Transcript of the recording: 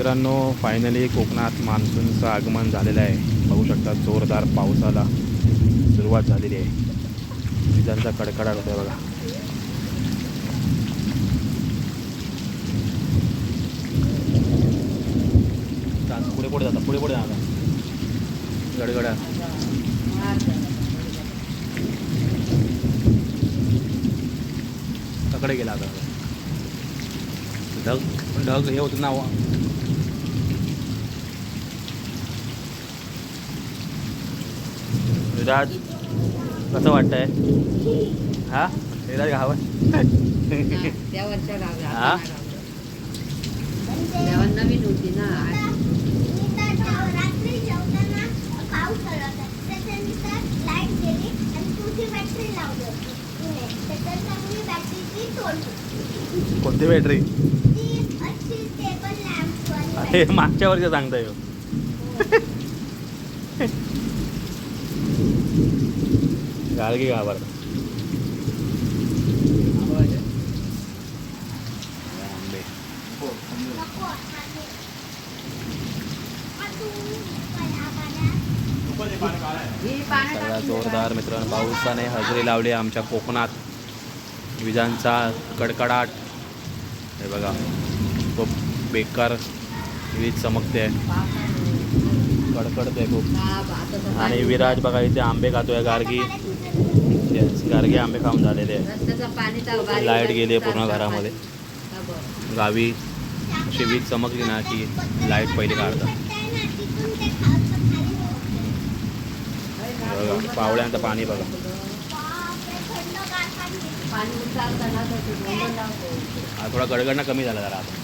मित्रांनो फायनली कोकणात मान्सूनचं आगमन झालेलं आहे. बघू शकता जोरदार पावसाला सुरुवात झालेली आहे. विजांचा कडकडाट होतोय बघा. पुढे पुढे जाता पुढे पुढे जाता. गडगडा. तकडे गेला आता. ढग ढग हे होतं ना विराज कसं वाटतंय? हा? विराज लावला हा? नवीन होती ना कोणती बॅटरी ती अशी टेबल लॅम्प अरे मागच्या वर्षी सांगताय. हो. गाडगी घाबर. आंबे सगळा जोरदार मित्रांनो पावसाने हजेरी लावली आमच्या कोकणात. विजांचा कडकडाट. हे बघा खूप बेकार वीज चमकते. आहे कडकडते खूप. आणि विराज बघा इथे आंबे खातोय गार्गी. गार्गी आंबे खाऊन झालेले आहे लाइट गेली आहे पूर्ण घरामध्ये. गावी अशी वीज चमकली ना की लाइट पहिली काढतात. पावळ्यांचं पाणी बघा. थोडा गडगडणं कमी झाला जरा आता.